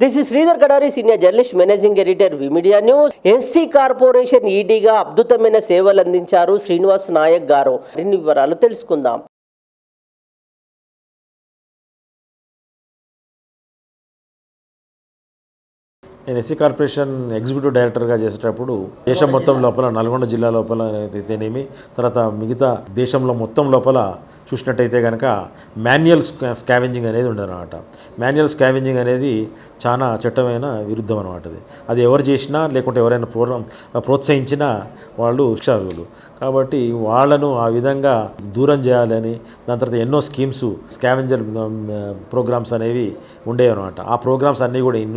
This is Sridhar Kadari senior journalist managing editor V media news SC corporation ఈడీగా అద్భుతమైన సేవలు అందించారు శ్రీనివాస్ నాయక్ గారు. మరిన్ని వివరాలు తెలుసుకుందాం. నేను ఎస్సీ కార్పొరేషన్ ఎగ్జిక్యూటివ్ డైరెక్టర్గా చేసేటప్పుడు దేశం మొత్తం లోపల నల్గొండ జిల్లా లోపల అయితేనేమి తర్వాత మిగతా దేశంలో మొత్తం లోపల చూసినట్టయితే కనుక మాన్యువల్ స్కావెంజింగ్ అనేది ఉండదన్నమాట. మాన్యువల్ స్కావెంజింగ్ అనేది చాలా చట్టమైన విరుద్ధం అనమాట అది. అది ఎవరు చేసినా లేకుంటే ఎవరైనా ప్రోగ్రాం ప్రోత్సహించినా వాళ్ళు ఉషారులు కాబట్టి వాళ్ళను ఆ విధంగా దూరం చేయాలని దాని తర్వాత ఎన్నో స్కీమ్స్ స్కావెంజర్ ప్రోగ్రామ్స్ అనేవి ఉండేవి అనమాట ఆ ప్రోగ్రామ్స్ అన్నీ కూడా ఇన్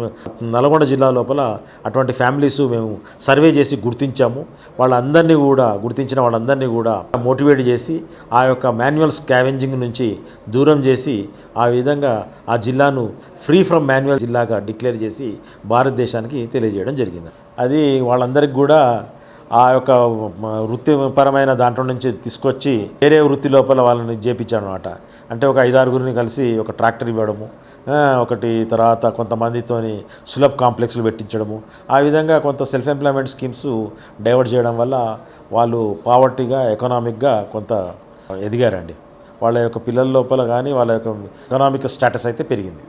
నల్గొండ జిల్లా లోపల అటువంటి ఫ్యామిలీస్ మేము సర్వే చేసి గుర్తించాము. వాళ్ళందరినీ కూడా గుర్తించిన వాళ్ళందరినీ కూడా మోటివేట్ చేసి ఆ యొక్క మాన్యువల్ స్కావెంజింగ్ నుంచి దూరం చేసి ఆ విధంగా ఆ జిల్లాను ఫ్రీ ఫ్రమ్ మాన్యువల్ జిల్లాగా డిక్లేర్ చేసి భారతదేశానికి తెలియజేయడం జరిగింది. అది వాళ్ళందరికీ కూడా ఆ యొక్క వృత్తిపరమైన దాంట్లో నుంచి తీసుకొచ్చి వేరే వృత్తి లోపల వాళ్ళని చేపించాను అనమాట అంటే ఒక ఐదారుగురిని కలిసి ఒక ట్రాక్టర్ ఇవ్వడము ఒకటి తర్వాత కొంతమందితోని సులభ్ కాంప్లెక్స్లు పెట్టించడము. ఆ విధంగా కొంత సెల్ఫ్ ఎంప్లాయ్మెంట్ స్కీమ్స్ డైవర్ట్ చేయడం వల్ల వాళ్ళు పావర్టీగా ఎకనామిక్గా కొంత ఎదిగారండి. వాళ్ళ యొక్క పిల్లల లోపల కానీ వాళ్ళ యొక్క ఎకనామిక్ స్టేటస్ అయితే పెరిగింది.